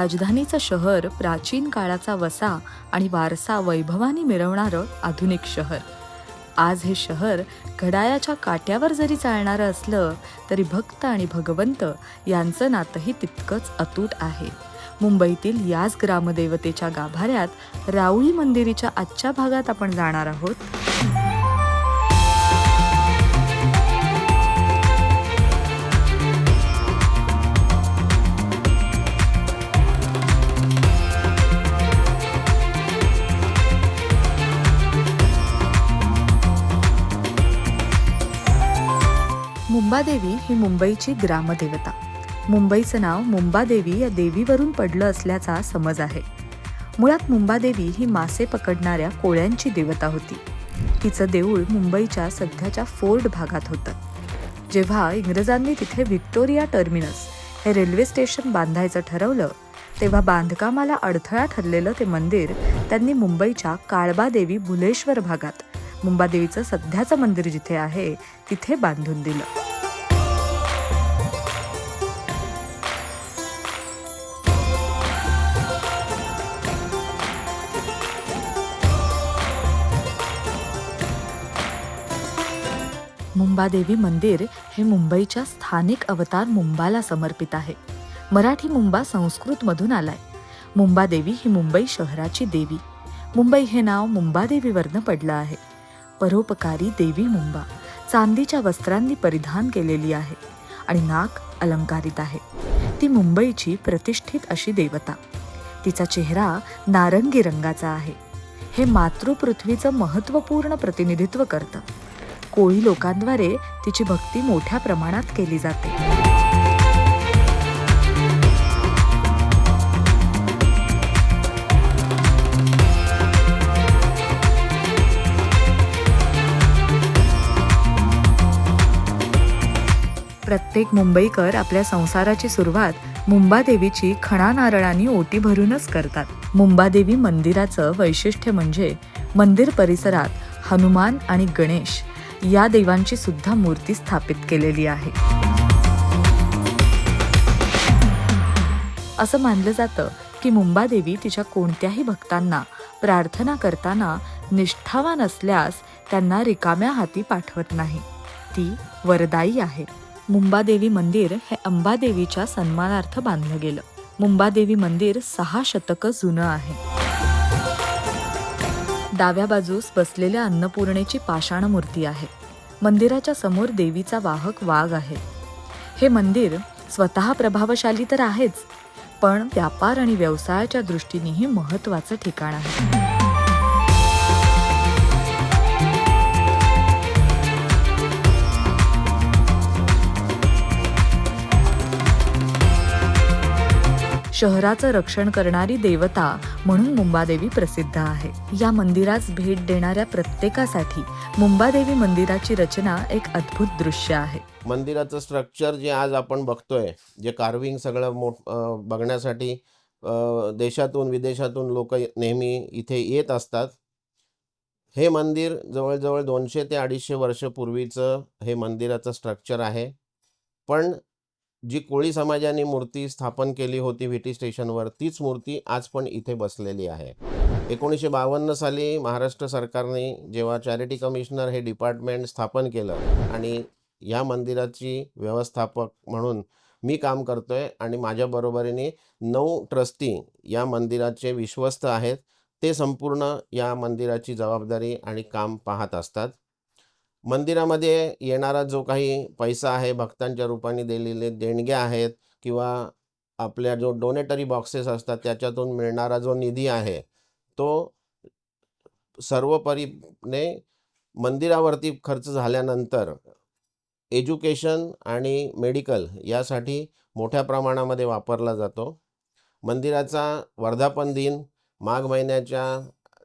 राजधानीचं शहर प्राचीन काळाचा वसा आणि वारसा वैभवाने मिरवणारं आधुनिक शहर. आज हे शहर घडायाच्या काट्यावर जरी चालणारं असलं तरी भक्त आणि भगवंत यांचं नातंही तितकंच अतूट आहे. मुंबईतील याच ग्रामदेवतेच्या गाभाऱ्यात राऊळी मंदिरीच्या आजच्या भागात आपण जाणार आहोत. मुंबादेवी ही मुंबईची ग्रामदेवता. मुंबईचं नाव मुंबादेवी या देवीवरून पडलं असल्याचा समज आहे. मुळात मुंबादेवी ही मासे पकडणाऱ्या कोळ्यांची देवता होती. तिचं देऊळ मुंबईच्या सध्याच्या फोर्ट भागात होतं. जेव्हा इंग्रजांनी तिथे व्हिक्टोरिया टर्मिनस हे रेल्वे स्टेशन बांधायचं ठरवलं तेव्हा बांधकामाला अडथळा ठरलेलं ते मंदिर त्यांनी मुंबईच्या काळबादेवी भुलेश्वर भागात मुंबादेवीचं सध्याचं मंदिर जिथे आहे तिथे बांधून दिलं. मुंबादेवी मंदिर हे मुंबईच्या स्थानिक अवतार मुंबाला समर्पित आहे. मराठी मुंबा संस्कृतमधून आलाय. मुंबादेवी ही मुंबई शहराची देवी. मुंबई हे नाव मुंबादेवीवरनं पडलं आहे. परोपकारी देवी मुंबा. चांदीच्या वस्त्रांनी परिधान केलेली आहे आणि नाक अलंकारित आहे. ती मुंबईची प्रतिष्ठित अशी देवता. तिचा चेहरा नारंगी रंगाचा आहे. हे मातृपृथ्वीचं महत्त्वपूर्ण प्रतिनिधित्व करतं. कोळी लोकांद्वारे तिची भक्ती मोठ्या प्रमाणात केली जाते. प्रत्येक मुंबईकर आपल्या संसाराची सुरुवात मुंबादेवीची खणा नारळांनी ओटी भरूनच करतात. मुंबादेवी मंदिराचं वैशिष्ट्य म्हणजे मंदिर परिसरात हनुमान आणि गणेश या देवांची सुद्धा मूर्ती स्थापित केलेली आहे. असं मानलं जातं की मुंबादेवी तिच्या कोणत्याही भक्तांना प्रार्थना करताना निष्ठावान असल्यास त्यांना रिकाम्या हाती पाठवत नाही. ती वरदाई आहे. मुंबादेवी मंदिर हे अंबादेवीच्या सन्मानार्थ बांधलं गेलं. मुंबादेवी मंदिर सहा शतकं जुनं आहे. डाव्या बाजूस बसलेल्या अन्नपूर्णेची पाषाण मूर्ती आहे. मंदिराच्या समोर देवीचा वाहक वाघ आहे. हे मंदिर स्वतः प्रभावशाली तर आहेच पण व्यापार आणि व्यवसायाच्या दृष्टीनेही महत्वाचं ठिकाण आहे. शहराचं रक्षण करणारी देवता म्हणून मुंबादेवी प्रसिद्ध आहे. या मंदिरास भेट देणाऱ्या प्रत्येकासाठी मुंबादेवी मंदिराची रचना एक अद्भुत दृश्य आहे. मंदिराचं स्ट्रक्चर जे आज आपण बघतोय जे कार्विंग सगळं मोठ बघण्यासाठी देशातून विदेशातून लोक नेहमी इथे येत असतात. हे मंदिर जवळजवळ दोनशे ते अडीचशे वर्षपूर्वीचं हे मंदिराचं स्ट्रक्चर आहे. पण जी कोळी समाजाने मूर्ती स्थापन केली होती व्हिटी स्टेशनवर तीच मूर्ती आज पण इथे बसलेली आहे. एकोणीसशे बावन्न साली महाराष्ट्र सरकारने जेव्हा चॅरिटी कमिशनर हे डिपार्टमेंट स्थापन केलं आणि या मंदिराची व्यवस्थापक म्हणून मी काम करतोय आणि माझ्या बरोबरीने नऊ ट्रस्टी या मंदिराचे विश्वस्त आहेत ते संपूर्ण या मंदिराची जबाबदारी आणि काम पाहत असतात. मंदिरामध्ये येणारा जो काही पैसा आहे भक्तांच्या रूपाने दिलेले देणग्या आहेत किंवा आपल्या जो डोनेटरी बॉक्सेस असतात त्याच्यातून मिळणारा जो निधी आहे तो सर्वपरीने मंदिरावरती खर्च झाल्यानंतर एज्युकेशन आणि मेडिकल यासाठी मोठ्या प्रमाणामध्ये वापरला जातो. मंदिराचा वर्धापन दिन माघ महिन्याच्या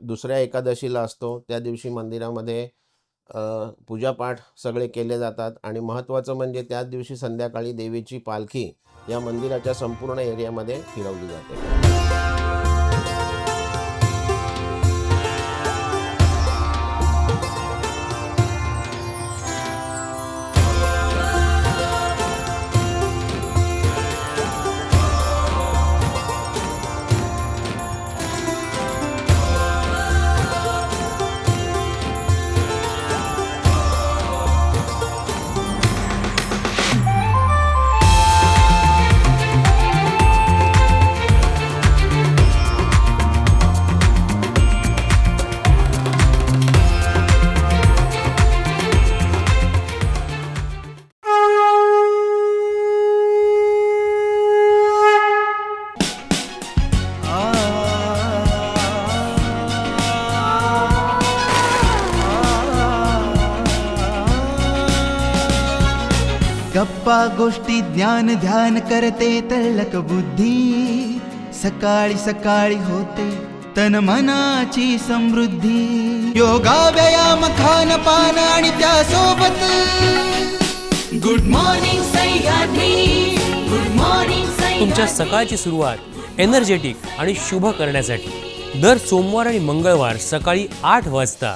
दुसऱ्या एकादशीला असतो. त्या दिवशी मंदिरामध्ये पूजापाठ सगळे केले जातात आणि महत्त्वाचं म्हणजे त्याच दिवशी संध्याकाळी देवीची पालखी या मंदिराच्या संपूर्ण एरियामध्ये फिरवली जाते. गोष्टी ज्ञान ध्यान करते तळक बुद्धी सकाळी सकाळी होते तन मनाची समृद्धी. योगा व्यायाम खान पान आणि त्यासोबत good morning Sahyadri. Good morning तुमच्या सकाळची सुरुवात एनर्जेटिक आणि शुभ करण्यासाठी. दर सोमवार आणि मंगळवार सकाळी आठ वाजता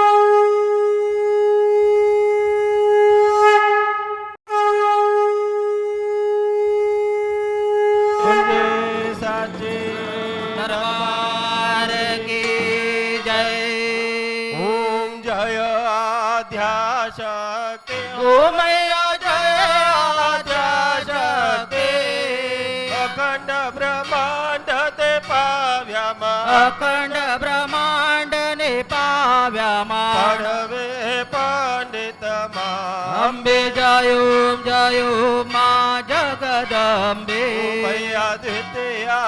आद्याशक्ती ओम जय आद्याशक्ती अखंड ब्रह्मांड पाव्यामा अखंड ब्रह्मांड ने पाव्यामा पडवे पंडित मा अंबे जायो जायो मा जगदंबे मैया द्वितीया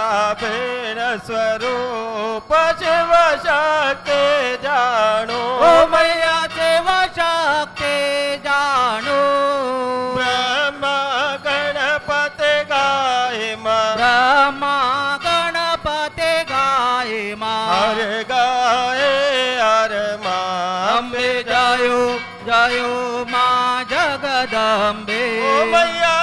भेण स्वरूप शिव शक्ती जाणो ओ मैया देवा शक्ती जाणो ब्रह्मा गाय मा हरे गाये हरे मा अंबे जायो जायो मा जगदंबे ओ मैया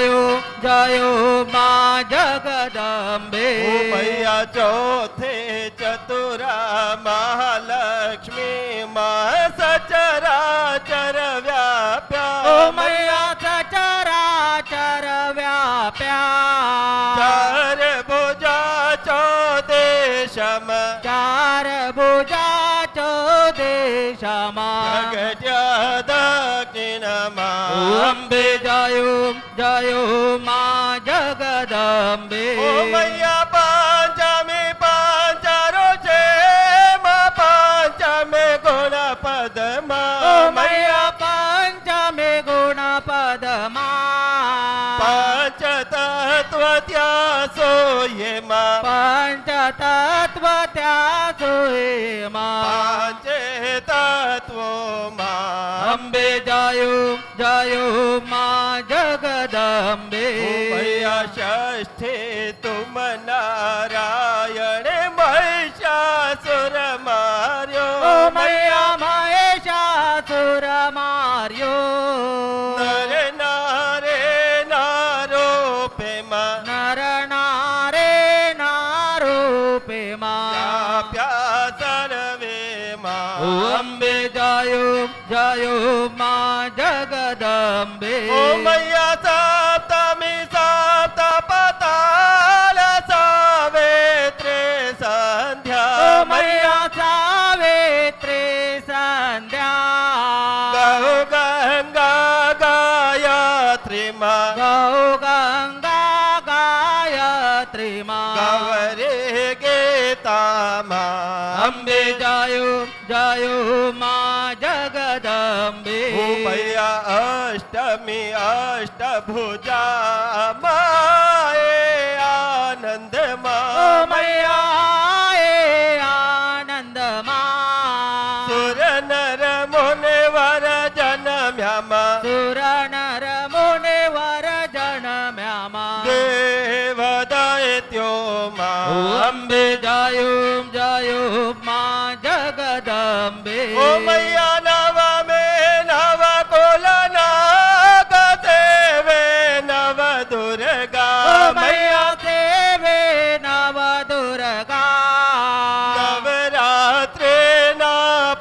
जायो जायो मा जगदंबे ओ मैया चौथे चतुरा महालक्ष्मी मा सचराचर व्याप्या। ओ मैया चराचर व्याप्या। चार भुजा चौदेशम चार भुजाचो देशमा। जगत्या दक्षिणमा अंबे जायो जायो मा जगदंबे पंचतत्व त्या सोये मा पंचतत्व त्या सोये मा पंचतत्व मा अंबे जायो जायो मा जगदंबे भैया षष्ठे तुम नारायण महिषासुर मार्यो ओ मैया महेशासुर मार्यो मा ओ अंबे जायो जायो मा जगदंबे ओ मैया सप्तमी सप्तपताल सावेत्रे संध्या ओ मैया सावित्रे संध्या गौ गंगा गायत्री मा गौ गंगा गायत्री मा अंबे जायो जायो मा जगदंबे ओ मैया अष्टमी अष्टभुजा माये आनंद मा। मैया ए आनंद मा। सुर नर मुनिवर जनम्या मा सुर नर मुने वर जनम्या मा दैत्यो मा ओ अंबे जायो जायो मा जगदंबे ओ मैया नव मे नव कुल नाग देवे नव दुर्गा। ओ मैया देवे नव दुर्गा। नवरात्रे ना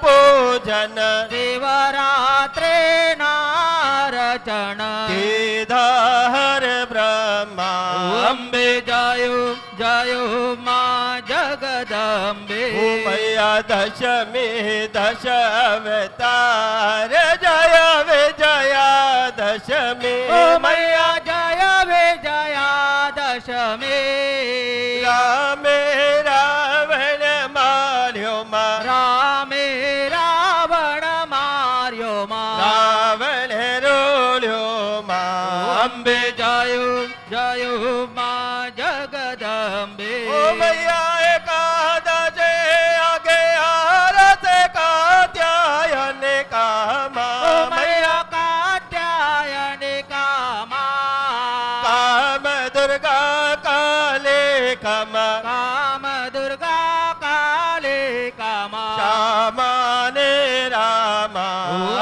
पूजन। शिवरात्रे नारचण केदार ब्रह्मा। अंबे जायो जायो मा जगदंबे ओ मैया दशमी दश अवतार जय विजया दशमी ओ मैया जय विजया दशमी रामे रावण मार्यो मा रामे रावण मार्यो मा रावण रोल्यो मा अंबे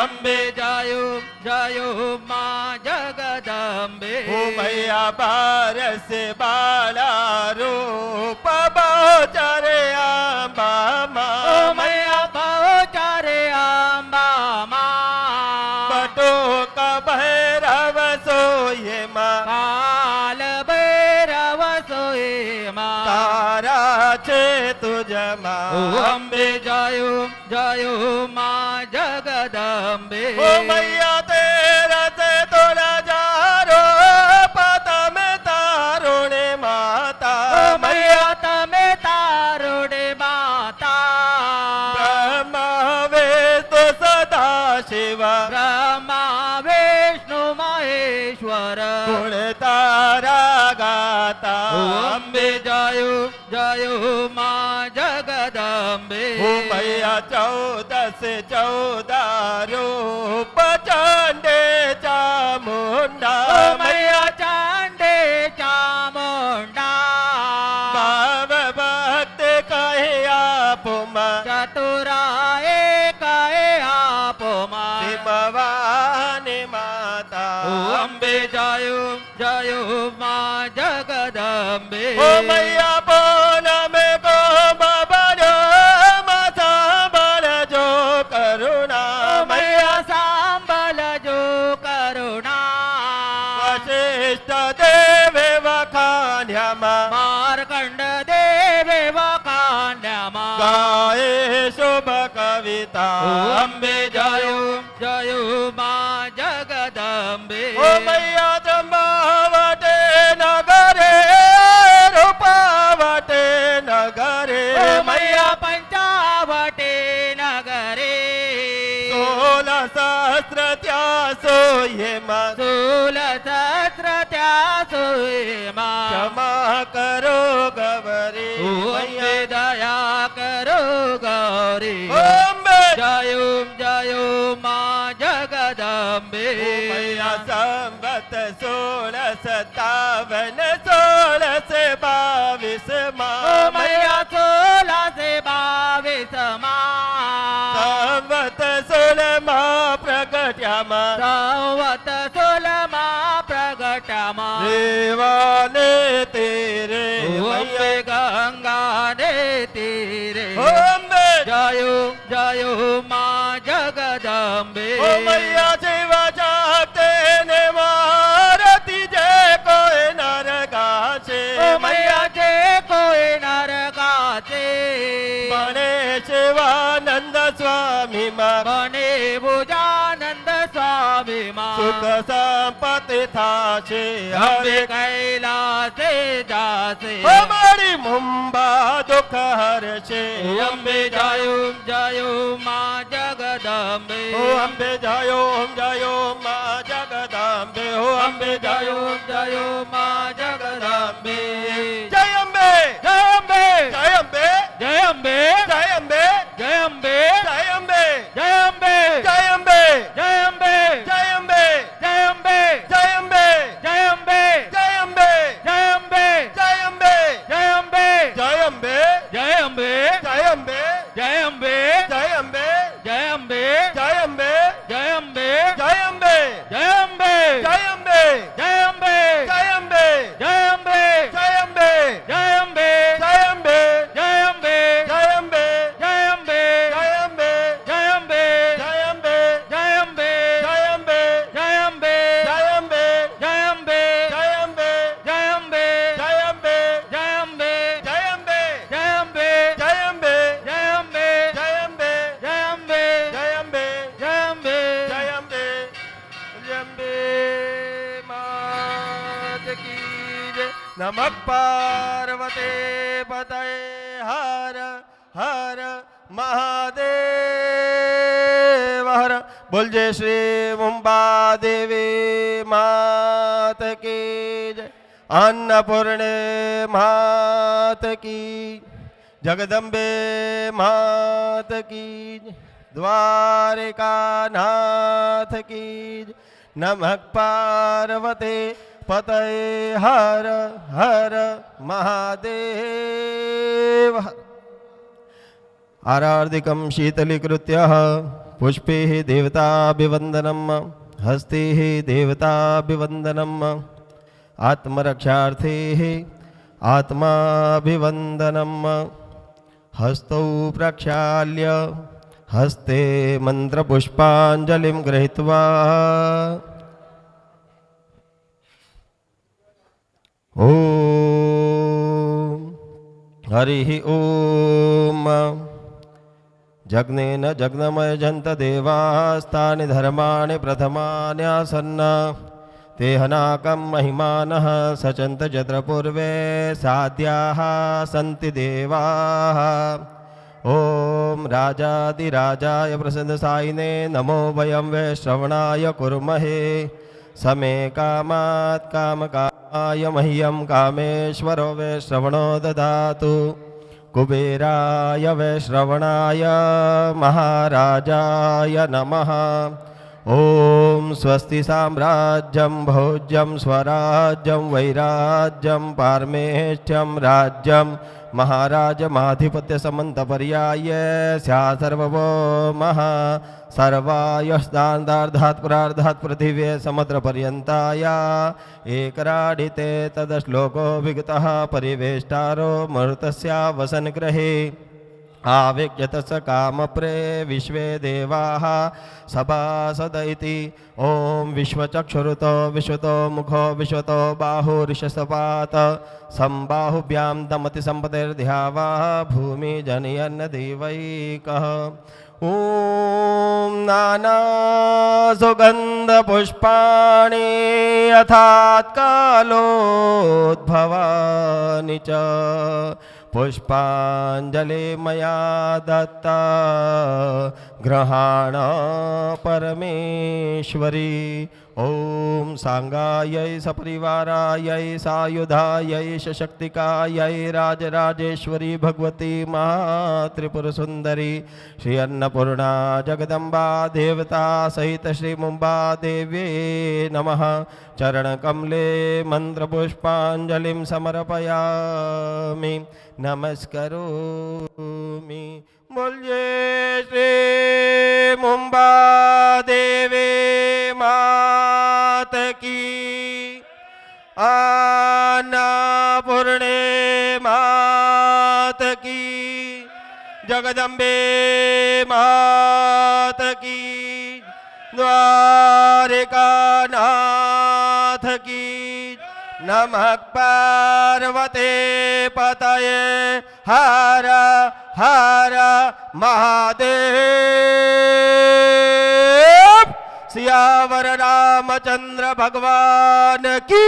अंबे जायो जायो मा जगदंबे ओ मैया बारस बाला रूप बाचरे आंबा मा। ओ मैया बहुचारे आंबा मा। बटो का भैरव सोये मा। काल भैरव सोये मा। तारा छे तुझ मा। अंबे जायो जायो मा जगदंबे ओ मैया तेरा से तोरा जारो पता में तारोणे माता ओ मैया तमे तारोडे माता ब्रह्मा वेद सदा शिवा ब्रह्मा विष्णु महेश्वर गुण तारा गाता ओ अंबे जायो जायो मा जगदंबे ओ मैया चौदस चौदा रूप चंडे चामुंडा। ओ मैया चांडे चामुंडा। भाव भक्त कहे आप मा चतुराए कहे आप मा भवानी माता। ओ अंबे जायो जायो मा जगदंबे ओ मैया कविता ओ अंबे जायो। जायो मा जगदंबे ओ मैया जमावटे नगरे रूपावटे नगरे। ओ मैया पंचावटे नगरे। सोल सहस्र त्या सोये मा। सोल सहस्र त्या सोय मा। क्षमा करो गवरी ओ मैया दया करो गौरी। જય ઓમ જય મા જગદંબે. સંવત સોળ સતાવન સોળ સે બાવીસમાં. મૈયા સોળ સે બાવીસમાં. સંવત સોળમાં પ્રગટ્યામાં સંવત સોળમાં પ્રગટ્યામાં દેવાને તેરે ગંગા ને તેરે જયો જયો મા જગદંબે મૈયા જેવા જાતે ને મારતી જે કોઈ નર ગાશે મૈયા જે કોઈ નર ગાશે બને સેવાનંદ સ્વામી માં બને ભુજા मा बने भुजानंद स्वामी मा सुख संपत्ती अम्बे हरे। कैलासे जासे। हमारी मुंबा दुख हरचे ओ अम्बे जयो जयो मा जगदम्बे। ओ अम्बे जायो जायो मा जगदाम्बे। हो अम्बे जयो जायो जयो मा जगदम्बे। जय अम्बे जय अम्बे जय अम्बे जय अम्बे जय अम्बे जय अम्बे जय अम्बे जय अम्बे जय अन्नपूर्णे मात की। जगदम्बे मात की। की। नमः पार्वते पतये हर हर महादेव। आरार्दिकं शीतलीकृत्य पुष्पैः देवताभिवन्दनं। हस्तिः देवताभिवन्दनम् आत्मरक्षार्थे आत्माभिवन्दनं। हस्तौ प्रक्षाल्य हस्ते मन्त्रपुष्पाञ्जलिं गृहीत्वा। ओ हरिः ॐ। जग्नेन जग्नमयजन्तदेवास्तानि धर्माणि प्रथमान्यासन्न तेहनाकं महिमानः सचन्त यत्र साध्याः सन्ति देवाः। ॐ राजादिराजाय प्रसन्नसायिने नमो वयं वै श्रवणाय कुर्महे। समे कामात् कामकामाय मह्यं कामेश्वरो वै श्रवणो ददातु। कुबेराय वै श्रवणाय महाराजाय नमः। ॐ स्वस्ति साम्राज्यं भोज्यं स्वराज्यं वैराज्यं पारमेष्ठ्यं राज्यं महाराजमाधिपत्यसमन्तपर्याय स्यात् महा सर्वायस्तान्दार्धात् पुरार्धात् पृथिवे समुद्रपर्यन्ताया एकराडिते तदश्लोको विगतः परिवेष्टारो मृतस्या वसनगृहे आविज्ञतस कामप्रे विश्वे देवाः सभासद इति ॐ विश्वचक्षुरुतो विश्वतो मुखो विश्वतो बाहुरिषसपात। सम्बाहुभ्यां दमति सम्पतिर्ध्यावा भूमिजनयन्नदेवैकः। ॐ नानासुगन्धपुष्पाणि यथात्कालोद्भवानि च। पुष्पाञ्जलि मया दत्ता ग्रहाण परमेश्वरी। ॐ साङ्गायै सपरिवारायै सायुधायै सशक्तिकायै राजराजेश्वरी भगवती महात्रिपुरसुन्दरी श्री अन्नपूर्णा जगदम्बा देवता सहित श्रीमुम्बा देव्ये नमः। चरणकमले मन्त्रपुष्पाञ्जलिं समर्पयामि। नमस्करोमि। बोल्ये श्री मुम्बा जगदंबे मात की द्वारिकानाथ की नमः पार्वते पतये हर हर महादेव। सियावर रामचंद्र भगवान की।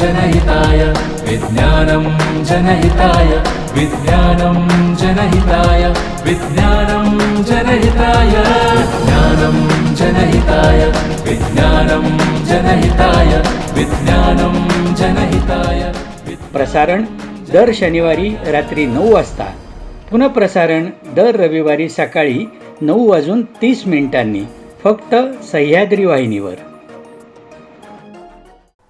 जनहिताय। विज्ञानं जनहिताय। विज्ञानं जनहिताय। विज्ञानं जनहिताय। विज्ञानम जनहिताय। विज्ञानं जनहिताय। विज्ञानं जनहिताय। प्रसारण दर शनिवारी रात्री नऊ वाजता. पुनःप्रसारण दर रविवारी सकाळी नऊ वाजून तीस मिनिटांनी. फक्त सह्याद्री वाहिनीवर.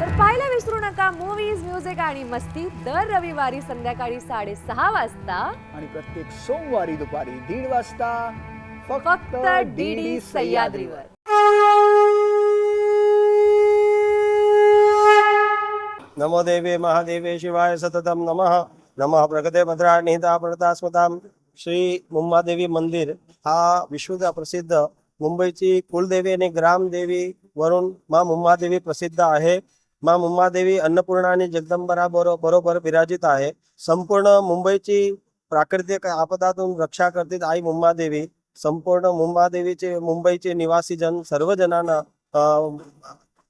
तर पाहायला विसरू नका मूवीज म्युझिक आणि मस्ती दर रविवारी संध्याकाळी साडेसहा वाजता. आणि प्रत्येक सोमवारी दुपारी दीड वाजता फक्त डी डी सह्याद्रीवर. नमो देवे महादेवे शिवाय सततम नमः. नमः प्रगते भद्राणीता प्रणतास्मताम श्री मुंबादेवी मंदिर हा विश्व प्रसिद्ध मुंबईची कुलदेवी आणि ग्रामदेवी वरून मा मुंबादेवी प्रसिद्ध आहे. मा मुंबादेवी अन्नपूर्णा आणि जगदंबरा बरो बरोबर विराजित आहे. संपूर्ण मुंबईची प्राकृतिक आपदातून रक्षा करते आई मुंबादेवी संपूर्ण मुंबादेवीचे मुंबईचे निवासी जन सर्व जणांना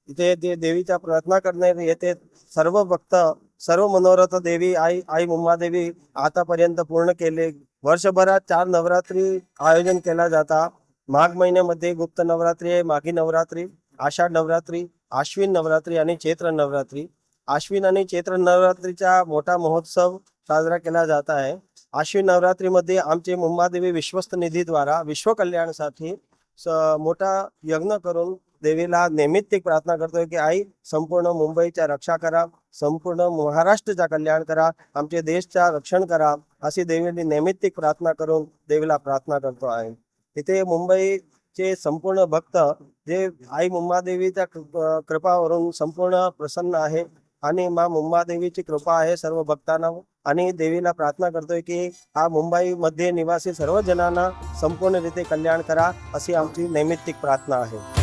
इथे ते देवीच्या प्रार्थना करण्यात येते सर्व भक्त सर्व मनोरथ देवी आई आई मुंबादेवी आतापर्यंत पूर्ण केले. वर्षभरात चार नवरात्री आयोजन केला जाता. माघ महिन्यामध्ये गुप्त नवरात्री आहे माघी नवरात्री आषाढ नवरात्री आश्विन नवरात्री आणि चैत्र नवरात्री. आश्विन आणि चैत्र नवरात्रीचा मोठा महोत्सव साजरा केला जात आहे. आश्विन नवरात्रीमध्ये आमचे मुंबादेवी विश्वस्त निधीद्वारा विश्वकल्याणसाठी स- मोठा यज्ञ करून देवीला नैमित्तिक प्रार्थना करतोय की आई संपूर्ण मुंबईच्या रक्षा करा संपूर्ण महाराष्ट्राचा कल्याण करा आमचे देशच्या रक्षण करा. अशी देवीने नैमित्तिक प्रार्थना करून देवीला प्रार्थना करतो आहे. इथे मुंबई जे संपूर्ण भक्त जे आई मुंबादेवीच्या कृपावरून संपूर्ण प्रसन्न आहे आणि मा मुंबादेवीची कृपा आहे सर्व भक्तांना आणि देवीला प्रार्थना करतोय की हा मुंबईमध्ये निवासी सर्व जणांना संपूर्णरीते कल्याण करा अशी आमची नैमित्तिक प्रार्थना आहे.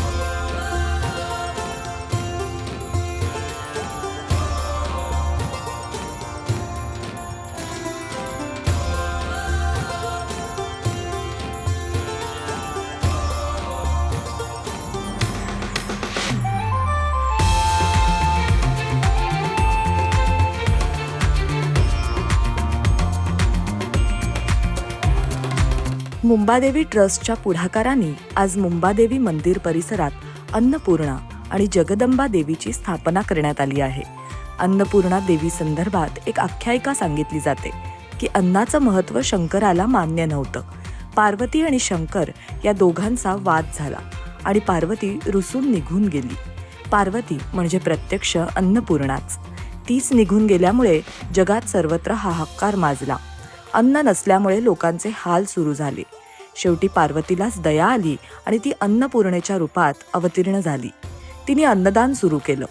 मुंबादेवी ट्रस्टच्या पुढाकाराने आज मुंबादेवी मंदिर परिसरात अन्नपूर्णा आणि जगदंबा देवीची स्थापना करण्यात आली आहे. अन्नपूर्णा देवी संदर्भात एक आख्यायिका सांगितली जाते की अन्नाचं महत्त्व शंकराला मान्य नव्हतं. पार्वती आणि शंकर या दोघांचा वाद झाला आणि पार्वती रुसून निघून गेली. पार्वती म्हणजे प्रत्यक्ष अन्नपूर्णाच. तीच निघून गेल्यामुळे जगात सर्वत्र हाहाकार माजला. अन्न नसल्यामुळे लोकांचे हाल सुरू झाले. शेवटी पार्वतीलाच दया आली आणि ती अन्नपूर्णेच्या रूपात अवतीर्ण झाली. तिने अन्नदान सुरू केलं.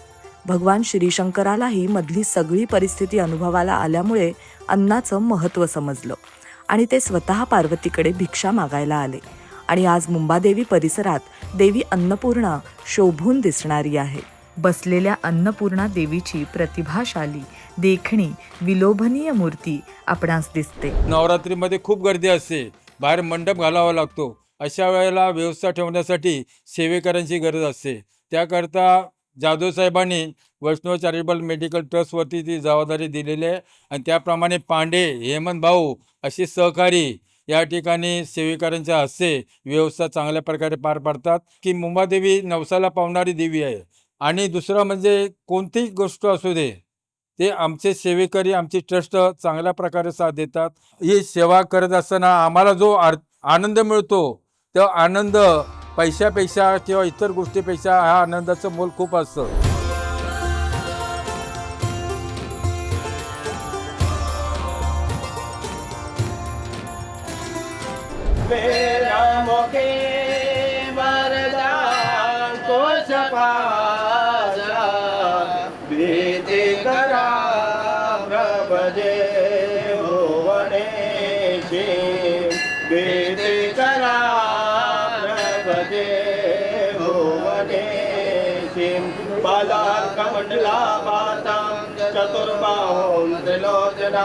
भगवान श्रीशंकरालाही मधली सगळी परिस्थिती अनुभवाला आल्यामुळे अन्नाचं महत्त्व समजलं आणि ते स्वतः पार्वतीकडे भिक्षा मागायला आले. आणि आज मुंबादेवी परिसरात देवी अन्नपूर्णा शोभून दिसणारी आहे. बसलेल्या अन्नपूर्णा देवीची प्रतिभाशाली देखणी विलोभनीय मूर्ती आपणास दिसते. नवरात्रीमध्ये खूप गर्दी असते. बाहेर मंडप घालावा लागतो. अशा वेळेला व्यवस्था ठेवण्यासाठी सेवेकरांची गरज असते. त्याकरता जाधव साहेबांनी वैष्णव चॅरिटेबल मेडिकल ट्रस्टवरती ती जबाबदारी दिलेली आहे आणि त्याप्रमाणे पांडे हेमंत भाऊ असे सहकारी या ठिकाणी सेवेकरांच्या हस्ते व्यवस्था चांगल्या प्रकारे पार पाडतात की मुंबादेवी नवसाला पावणारी देवी आहे. आणि दुसरं म्हणजे कोणतीही गोष्ट असू दे ते आमचे सेवेकरी आमचे ट्रस्ट चांगल्या प्रकारे साथ देतात. ही सेवा करत असताना आम्हाला जो आर आनंद मिळतो तो आनंद पैशापेक्षा किंवा इतर गोष्टीपेक्षा हा आनंदाचं मोल खूप असतं.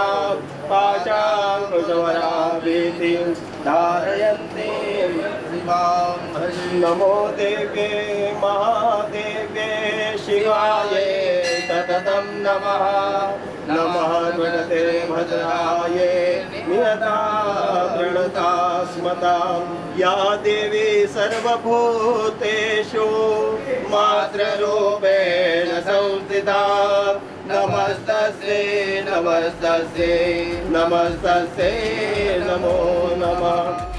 त्रिलोचनां धारयन्ति नमो देवे महादेवे शिवाय सततं नमः। नमः गणते भद्राय नियता प्रणता स्मतां। या देवी सर्वभूतेषु मातृरूपेण संस्थिता। नमस्तस्यै नमस्तस्यै नमस्तस्यै नमो नमः